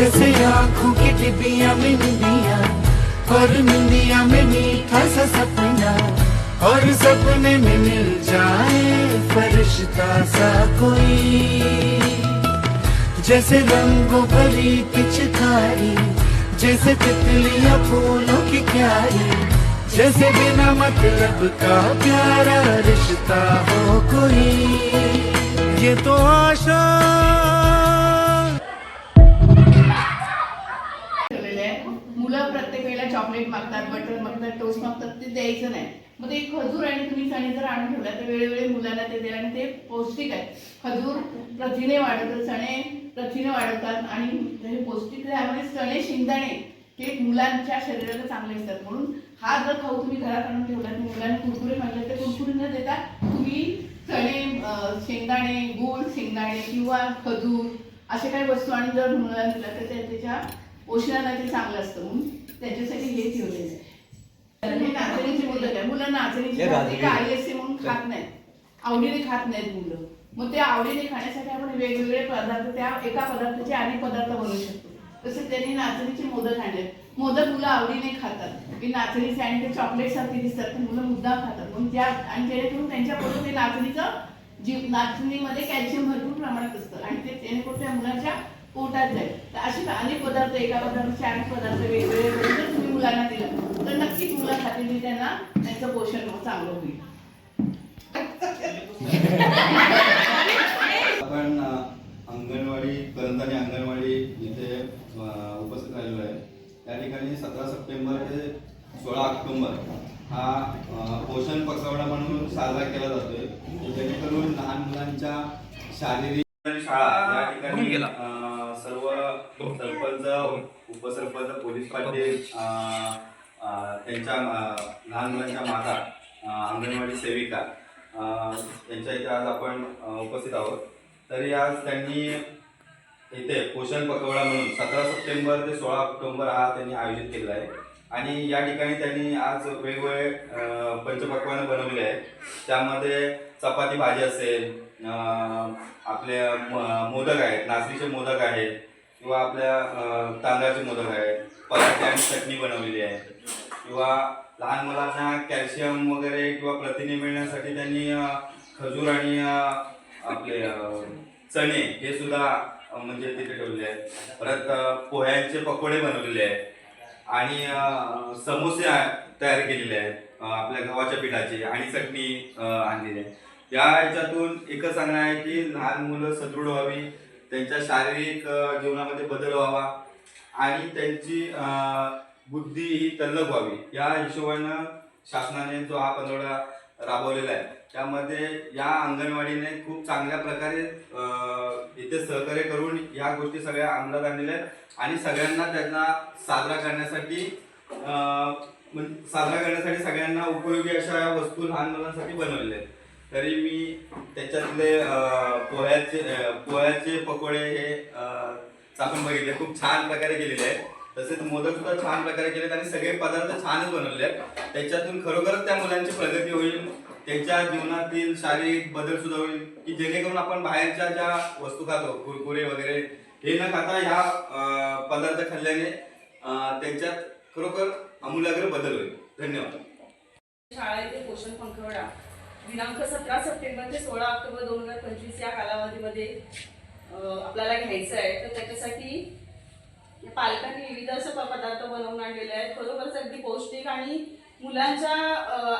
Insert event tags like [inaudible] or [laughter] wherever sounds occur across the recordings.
जैसे आंखों की डिबिया में निंदिया और निंदिया में मीठा सा सपना और सपने में मिल जाए फरिश्ता सा कोई। जैसे रंगों भरी पिचकारी जैसे तितलिया फूलों की क्यारी जैसे बिना मतलब का प्यारा रिश्ता हो कोई। ये तो आशा आहे मुलं प्रत्येक वेळेला चॉकलेट मागतात बटर मागतात टोस्ट मागतात ते द्यायचं नाही. मग ते खजूर आणि तुम्ही चणे जर आणून ठेवला तर वेळोवेळी मुलांना ते द्या आणि ते पौष्टिक आहे. खजूर प्रथिने वाढवतात चणे प्रथिने वाढवतात आणि हे पौष्टिक त्यामुळे चणे शेंगदाणे हे मुलांच्या शरीराला चांगले असतात. म्हणून हा जर खाऊ तुम्ही घरात आणून ठेवला तर मुलांना कुरकुरे मागले तर कुरकुरे न देता तुम्ही चणे शेंगदाणे गूळ शेंगदाणे किंवा खजूर असे काही वस्तू आणि जर मुलांना दिला तर त्याच्या पोषणाला ते चांगलं असतं म्हणून त्याच्यासाठी हे ठेवलेलं आहे. तर हे नाचणीची मोदक आहे मुलं नाचणीची आई असते म्हणून खात नाहीत. आवडीने खात नाहीत मुलं. मग ते आवडीने खाण्यासाठी आपण वेगवेगळे पदार्थ त्या एका पदार्थाचे अनेक पदार्थ बनवू शकतो. तसे त्यांनी नाचणीचे मोदक आणले मोदक मुलं आवडीने खातात. की नाचणीचे आणि ते चॉकलेट सारखे दिसतात ते मुलं मुद्दाम खातात. म्हणून त्या आणि जेणेकरून त्यांच्याकडून ते नाचणीचं जीव नाचणीमध्ये कॅल्शियम भरपूर प्रमाणात असतं. आणि ते जेणेकरून त्या मुलाच्या पोटात जाईल. तर असे अनेक पदार्थ एका पदार्थ चार पदार्थ वेगवेगळे करून जर तुम्ही मुलांना दिला तर नक्कीच मुलं खातील त्यांना त्यांचं पोषण चांगलं होईल. आपण अंगणवाडी करंजाने अंगणवाडी इथे उपस्थित राहिलेलो आहे. त्या ठिकाणी सतरा सप्टेंबर ते सोळा ऑक्टोबर हा पोषण पखवाडा म्हणून साजरा केला जातोय. जेणेकरून लहान मुलांच्या शारीरिक शाळा या ठिकाणी अ, सर्व सरपंच उपसरपंच पोलीस पाटील त्यांच्या लहान मुलांच्या माता अंगणवाडी सेविका त्यांच्या इथे आज आपण उपस्थित आहोत. तरी आज त्यांनी इथे पोषण पखवाडा म्हणून सतरा सप्टेंबर ते सोळा ऑक्टोबर हा त्यांनी आयोजित केलेला आहे. आणि या ठिकाणी त्यांनी आज वेगवेगळे पंचपक्वानं बनवले आहेत. त्यामध्ये चपाती भाजी असेल आपल्या आपले मोदक आहेत नाचणीचे मोदक आहेत किंवा आपल्या तांदळाचे मोदक आहेत पराठे आणि चटणी बनवलेली आहे. किंवा लहान मुलांना कॅल्शियम वगैरे किंवा प्रथिने मिळण्यासाठी त्यांनी खजूर आणि आपले चणे हे सुद्धा म्हणजे तिथे ठेवलेले आहेत. परत पोह्यांचे पकोडे बनवलेले आहेत. आणि समोसे तयार केलेले आहेत आपल्या गव्हाच्या पिठाचे आणि चटणी आणलेली आहे या ह्याच्यातून एकच सांगणं आहे की लहान मुलं सदृढ व्हावी त्यांच्या शारीरिक जीवनामध्ये बदल व्हावा आणि त्यांची बुद्धी ही तल्लक व्हावी. या हिशोबानं शासनाने जो हा पंधरवडा राबवलेला आहे त्यामध्ये या अंगणवाडीने खूप चांगल्या प्रकारे इथे सहकार्य करून या गोष्टी सगळ्या अंमलात आणलेल्या आहेत आणि सगळ्यांना त्यांना साजरा करण्यासाठी साजरा करण्यासाठी सगळ्यांना उपयोगी अशा वस्तू लहान मुलांसाठी बनवलेल्या आहेत. तरी मी त्याच्यातले पोह्याचे पोह्याचे पकोडे हे चाकून बघितले. खूप छान प्रकारे केलेले आहेत. तसेच मोदक सुद्धा छान प्रकारे केलेत आणि सगळे पदार्थ छानच बनवले आहेत. त्याच्यातून खरोखरच त्या मुलांची प्रगती होईल. त्यांच्या जीवनातील शारीरिक बदल सुद्धा होईल. की जेणेकरून आपण बाहेरच्या ज्या वस्तू खातो कुरकुरे वगैरे हे न खाता ह्या पदार्थ खाल्ल्याने त्यांच्यात खरोखर आमूलाग्र बदल होईल. धन्यवाद. शाळेतील पोषण पंखवडा दिनांक सतरा सप्टेंबर ते सोळा ऑक्टोबर दोन हजार पंचवीस या कालावधीमध्ये आपल्याला घ्यायचं आहे. तर त्याच्यासाठी पालकांनी विविध असं पदार्थ बनवून आणलेले आहेत. खरोखरच अगदी पौष्टिक आणि मुलांच्या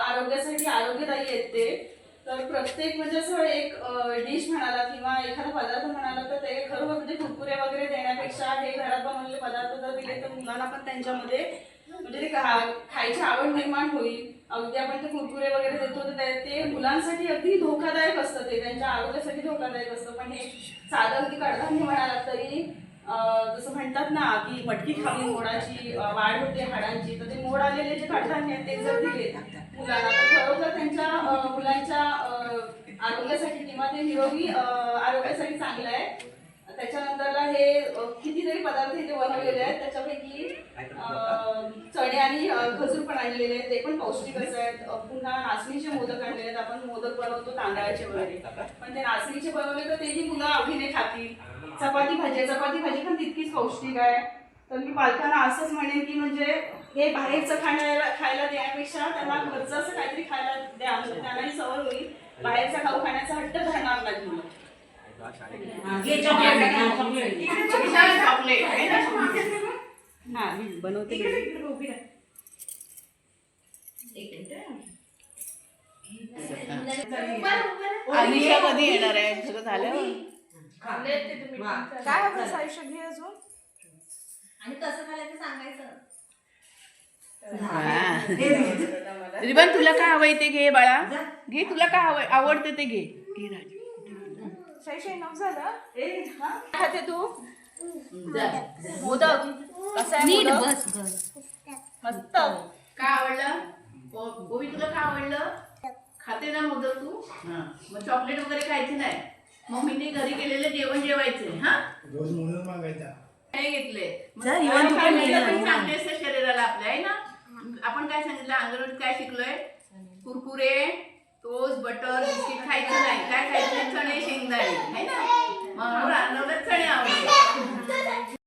आरोग्यासाठी आरोग्यदायी आहेत ते. तर प्रत्येक म्हणजे असं एक डिश म्हणाला किंवा एखादा पदार्थ म्हणाला तर ते खरोखर म्हणजे कुरकुरे वगैरे देण्यापेक्षा हे घरात बनवलेले पदार्थ जर दिले तर मुलांना पण त्यांच्यामध्ये म्हणजे ते खा- खायची आवड निर्माण होईल. अगदी आपण ते कुरकुरे वगैरे देतो तर ते- मुलांसाठी अगदी धोकादायक असतं ते. त्यांच्या आरोग्यासाठी धोकादायक असतं. पण हे साधं अगदी कडधान्य म्हणाला तरी जसं म्हणतात ना की मटकी खावी मोडाची वाढ होते हाडांची तर ते मोड आलेले जे कडधान्य आहेत ते जर दिले मुलांना तर खरोखर त्यांच्या मुलांच्या आरोग्यासाठी किंवा ते निरोगी आरोग्यासाठी चांगलं आहे. त्याच्यानंतरला हे कितीतरी पदार्थ इथे बनवलेले आहेत. त्याच्यापैकी चणे आणि खजूर पण आणलेले आहेत. ते पण पौष्टिकच आहेत. पुन्हा नाचणीचे मोदक आणलेले आहेत. आपण मोदक बनवतो तांदळाचे वगैरे. पण ते नाचणीचे बनवले तर तेही मुलं आवडीने खातील. चपाती भाजी चपाती भाजी पण तितकीच पौष्टिक आहे. तर मी पालकांना असंच म्हणेन की म्हणजे हे बाहेरचं खाण्याला खायला देण्यापेक्षा त्यांना घरचं असं काहीतरी खायला द्या. म्हणजे त्यांनाही सवय होईल. बाहेरचा खाऊ खाण्याचा हट्ट धरणार नाही मुलं. हा मी बनवते अनिशा कधी येणार आहे सगळं झालं काय हवं आयुष्य घे अजून आणि कसं झालं ते सांगायचं रिबन तुला काय हवंय ते घे बाळा. घे तुला काय हवंय? आवडते ते घे. घे राजू. झालं. हा? खाते तू? मोदक. कसा आहे नीट मोदक? बस बस. मस्त. काय आवडलं? ओ- ओवी तुला काय आवडलं? खाते ना मोदक तू? मग चॉकलेट वगैरे खायची नाही? मम्मीने घरी केलेलं जेवण जेवायचे हा? रोज मोदक मागायचा. नाही घेतले. तू पण पण. चांगले असतं शरीराला आपल्या आहे ना? आपण काय सांगितलं? अंगणवाडीत काय शिकलोय? कुरकुरे तोच बटर बिस्किट खायचं नाही. काय खायचं? चणे शेंगदाणे. आहे ना? म्हणून रानवलं चणे आवडले [laughs]